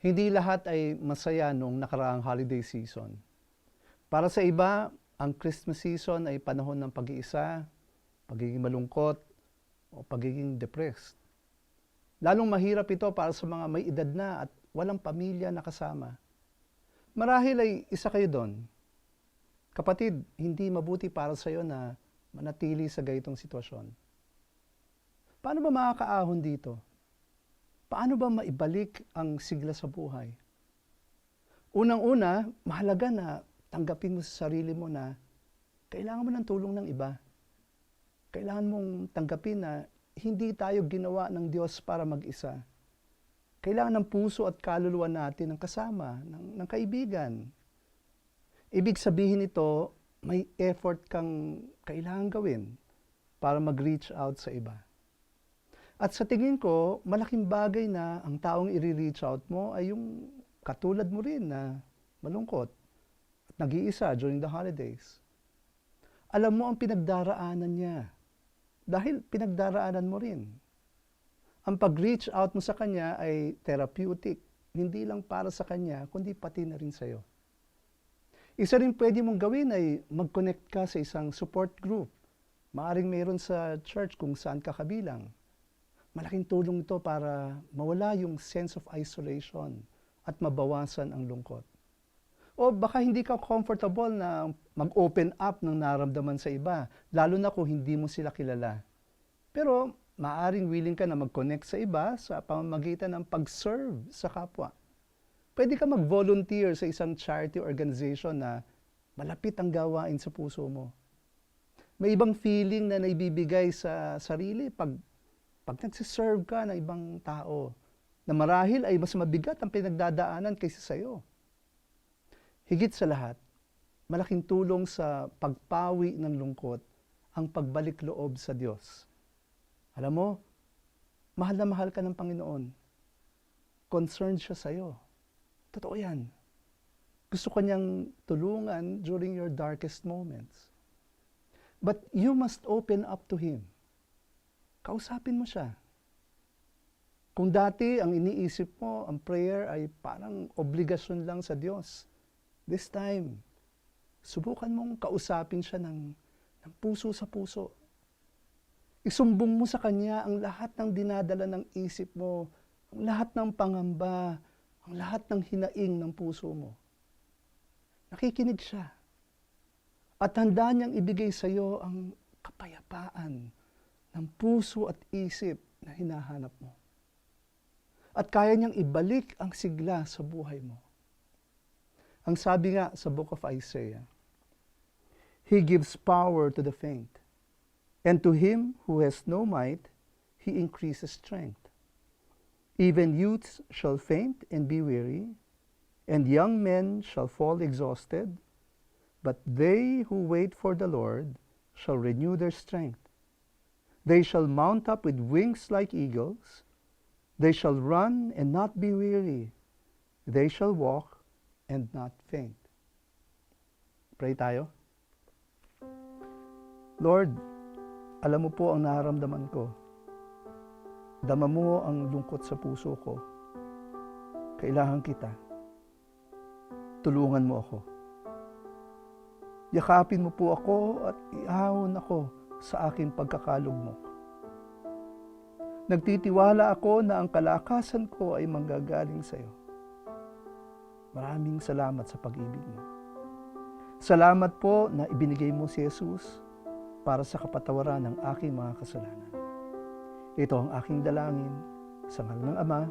Hindi lahat ay masaya nung nakaraang holiday season. Para sa iba, ang Christmas season ay panahon ng pag-iisa, pagiging malungkot, o pagiging depressed. Lalong mahirap ito para sa mga may edad na at walang pamilya na kasama. Marahil ay isa kayo doon. Kapatid, hindi mabuti para sa iyo na manatili sa gayitong sitwasyon. Paano ba makakaahon dito? Paano ba maibalik ang sigla sa buhay? Unang-una, mahalaga na tanggapin mo sa sarili mo na kailangan mo ng tulong ng iba. Kailangan mong tanggapin na hindi tayo ginawa ng Diyos para mag-isa. Kailangan ng puso at kaluluwa natin ng kasama, ng, ng kaibigan. Ibig sabihin ito, may effort kang kailangan gawin para mag-reach out sa iba. At sa tingin ko, malaking bagay na ang taong i-reach out mo ay yung katulad mo rin na malungkot at nag-iisa during the holidays. Alam mo ang pinagdaraanan niya dahil pinagdaraanan mo rin. Ang pag-reach out mo sa kanya ay therapeutic, hindi lang para sa kanya, kundi pati na rin sa'yo. Isa rin pwede mong gawin ay mag-connect ka sa isang support group. Maaring mayroon sa church kung saan ka kabilang. Malaking tulong ito para mawala yung sense of isolation at mabawasan ang lungkot. O baka hindi ka comfortable na mag-open up ng naramdaman sa iba, lalo na kung hindi mo sila kilala. Pero maaring willing ka na mag-connect sa iba sa pamamagitan ng pag-serve sa kapwa. Pwede ka mag-volunteer sa isang charity organization na malapit ang gawain sa puso mo. May ibang feeling na naibibigay sa sarili pag, pag nagsiserve ka ng ibang tao na marahil ay mas mabigat ang pinagdadaanan kaysa sa'yo. Higit sa lahat, malaking tulong sa pagpawi ng lungkot ang pagbalik loob sa Diyos. Alam mo, mahal na mahal ka ng Panginoon. Concerned siya sa'yo. Totoo yan. Gusto ka niyang tulungan during your darkest moments. But you must open up to Him. Kausapin mo siya. Kung dati ang iniisip mo, ang prayer ay parang obligasyon lang sa Diyos. This time, subukan mong kausapin siya ng, ng puso sa puso. Isumbong mo sa Kanya ang lahat ng dinadala ng isip mo, ang lahat ng pangamba, ang lahat ng hinaing ng puso mo. Nakikinig siya. At handa niyang ibigay sa iyo ang kapayapaan ng puso at isip na hinahanap mo. At kaya niyang ibalik ang sigla sa buhay mo. Ang sabi nga sa book of Isaiah, He gives power to the faint, and to him who has no might, He increases strength. Even youths shall faint and be weary, and young men shall fall exhausted, but they who wait for the Lord shall renew their strength. They shall mount up with wings like eagles. They shall run and not be weary. They shall walk and not faint. Pray tayo. Lord, alam mo po ang nararamdaman ko. Dama mo ang lungkot sa puso ko. Kailangan kita. Tulungan mo ako. Yakapin mo po ako at iahon ako sa aking pagkakalugmok. Nagtitiwala ako na ang kalakasan ko ay manggagaling sa iyo. Maraming salamat sa pag-ibig mo. Salamat po na ibinigay mo si Jesus para sa kapatawaran ng aking mga kasalanan. Ito ang aking dalangin sa ngalan ng Ama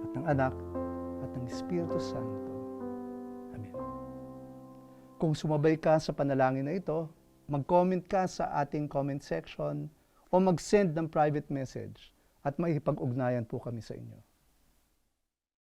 at ng Anak at ng Espiritu Santo. Amen. Kung sumabay ka sa panalangin na ito, mag-comment ka sa ating comment section o mag-send ng private message at maipag-ugnayan po kami sa inyo.